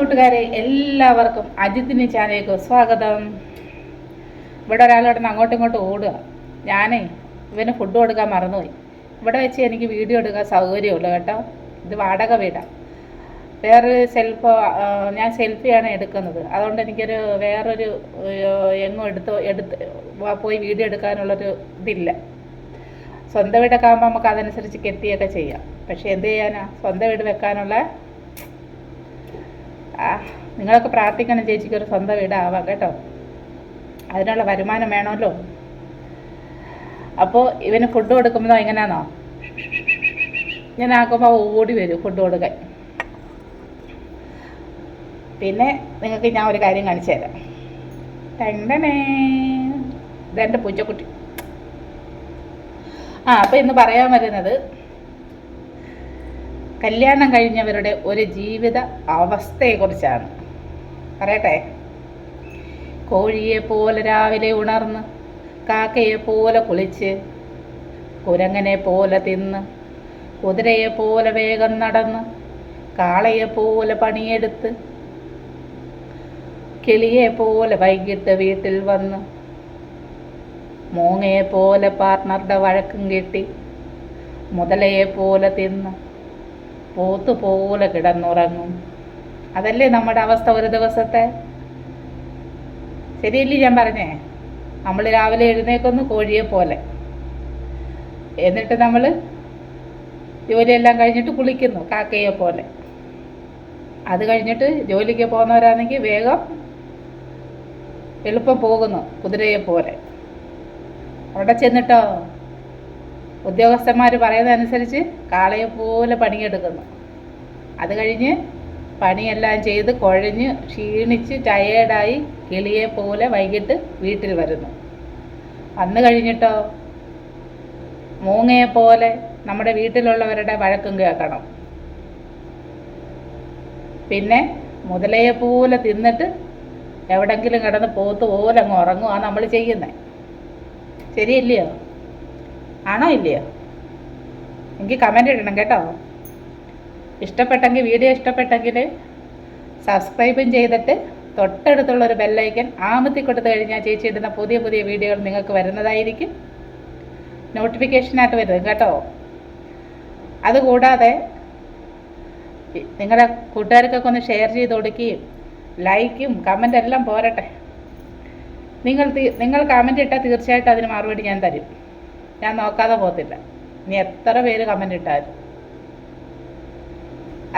കൂട്ടുകാരെ എല്ലാവർക്കും അജിത്തിന് ചാനലിലേക്ക് സ്വാഗതം. ഇവിടെ ഒരാളോടൊന്ന് അങ്ങോട്ടും ഇങ്ങോട്ടും ഓടുക. ഞാനേ ഇവന് ഫുഡ് കൊടുക്കാൻ മറന്നുപോയി. ഇവിടെ വെച്ച് എനിക്ക് വീഡിയോ എടുക്കാൻ സൗകര്യമുള്ളൂ കേട്ടോ. ഇത് വാടക വീടാണ് വേറൊരു സെൽഫ് ഞാൻ സെൽഫിയാണ് എടുക്കുന്നത്. അതുകൊണ്ട് എനിക്കൊരു വേറൊരു എങ്ങും എടുത്ത് എടുത്ത് പോയി വീഡിയോ എടുക്കാനുള്ളൊരു ഇതില്ല. സ്വന്തം വീടൊക്കെ ആകുമ്പോൾ നമുക്ക് അതനുസരിച്ച് കെത്തിയൊക്കെ ചെയ്യാം. പക്ഷേ എന്ത് ചെയ്യാനാ? സ്വന്തം വീട് വെക്കാനുള്ള നിങ്ങളൊക്കെ പ്രാർത്ഥിക്കണം ചേച്ചിക്ക് ഒരു സ്വന്തം വീടാവാം കേട്ടോ. അതിനുള്ള വരുമാനം വേണമല്ലോ. അപ്പോൾ ഇവന് ഫുഡ് കൊടുക്കുമ്പോൾ എങ്ങനെയാണോ ഞാൻ ആക്കുമ്പോൾ ഓടി വരും ഫുഡ് കൊടുക്കാൻ. പിന്നെ നിങ്ങൾക്ക് ഞാൻ ഒരു കാര്യം കാണിച്ചു തരാം. ടെണ്ടനേ. ഇതെന്റെ പൂച്ചക്കുട്ടി. ആ അപ്പോൾ ഇന്ന് പറയാൻ വരുന്നത് കല്യാണം കഴിഞ്ഞവരുടെ ഒരു ജീവിത അവസ്ഥയെക്കുറിച്ചാണ്. പറയട്ടെ? കോഴിയെ പോലെ രാവിലെ ഉണർന്ന് കാക്കയെ പോലെ കുളിച്ച് കുരങ്ങനെ പോലെ തിന്ന് കുതിരയെ പോലെ വേഗം നടന്ന് കാളയെ പോലെ പണിയെടുത്ത് കിളിയെ പോലെ വൈകിട്ട് വീട്ടിൽ വന്ന് മൂങ്ങയെ പോലെ പാർട്ണറുടെ വഴക്കും കിട്ടി മുതലയെ പോലെ തിന്ന് പോത്ത് പോലെ കിടന്നുറങ്ങും. അതല്ലേ നമ്മുടെ അവസ്ഥ ഒരു ദിവസത്തെ? ശരിയല്ലേ ഞാൻ പറഞ്ഞേ? നമ്മൾ രാവിലെ എഴുന്നേക്കൊന്ന് കോഴിയെ പോലെ. എന്നിട്ട് നമ്മൾ ജോലിയെല്ലാം കഴിഞ്ഞിട്ട് കുളിക്കുന്നു കാക്കയെ പോലെ. അത് കഴിഞ്ഞിട്ട് ജോലിക്ക് പോകുന്നവരാണെങ്കിൽ വേഗം എളുപ്പം പോകുന്നു കുതിരയെ പോലെ. അവിടെ ചെന്നിട്ടോ? ഉദ്യോഗസ്ഥന്മാർ പറയുന്നതനുസരിച്ച് കാളയെ പോലെ പണിയെടുക്കുന്നു. അത് കഴിഞ്ഞ് പണിയെല്ലാം ചെയ്ത് കുഴഞ്ഞ് ക്ഷീണിച്ച് ടയേർഡായി കിളിയെ പോലെ വൈകിട്ട് വീട്ടിൽ വരുന്നു. വന്നു കഴിഞ്ഞിട്ടോ? മൂങ്ങയെ പോലെ നമ്മുടെ വീട്ടിലുള്ളവരുടെ വഴക്കും കേൾക്കണം. പിന്നെ മുതലയെ പോലെ തിന്നിട്ട് എവിടെങ്കിലും കിടന്ന് പോത്ത് പോലെ അങ്ങ് ഉറങ്ങുക നമ്മൾ ചെയ്യുന്നത് ശരിയല്ലയോ? ആണോ ഇല്ലയോ? എനിക്ക് കമന്റ് ഇടണം കേട്ടോ. ഇഷ്ടപ്പെട്ടെങ്കിൽ വീഡിയോ ഇഷ്ടപ്പെട്ടെങ്കിൽ സബ്സ്ക്രൈബും ചെയ്തിട്ട് തൊട്ടടുത്തുള്ള ഒരു ബെല്ലൈക്കൻ ആമത്തി കൊടുത്തു കഴിഞ്ഞാൽ ചേച്ചി ഇടുന്ന പുതിയ പുതിയ വീഡിയോകൾ നിങ്ങൾക്ക് വരുന്നതായിരിക്കും. നോട്ടിഫിക്കേഷനായിട്ട് വരും കേട്ടോ. അതുകൂടാതെ നിങ്ങളുടെ കൂട്ടുകാർക്കൊക്കെ ഒന്ന് ഷെയർ ചെയ്ത് കൊടുക്കുകയും ലൈക്കും കമന്റ് എല്ലാം പോരട്ടെ. നിങ്ങൾ നിങ്ങൾ കമന്റ് ഇട്ടാൽ തീർച്ചയായിട്ടും അതിന് മറുപടി ഞാൻ തരും. ഞാൻ നോക്കാതെ പോകത്തില്ല. ഇനി എത്ര പേര് കമന്റ് ഇട്ടാലും.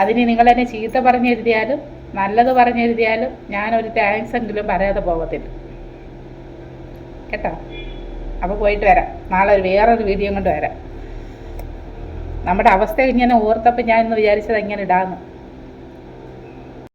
അതിന് നിങ്ങൾ എന്നെ ചീത്ത പറഞ്ഞെഴുതിയാലും നല്ലത് പറഞ്ഞെഴുതിയാലും ഒരു താങ്ക്സ് എങ്കിലും പറയാതെ പോകത്തില്ല. കേട്ടോ? അപ്പോൾ പോയിട്ട് വരാം. നാളെ ഒരു വേറൊരു വീഡിയോ കൊണ്ട് വരാം. നമ്മുടെ അവസ്ഥ ഇങ്ങനെ ഓർത്തപ്പോൾ ഞാൻ ഇന്ന് വിചാരിച്ചത് എങ്ങനെ ഇടാമെന്ന്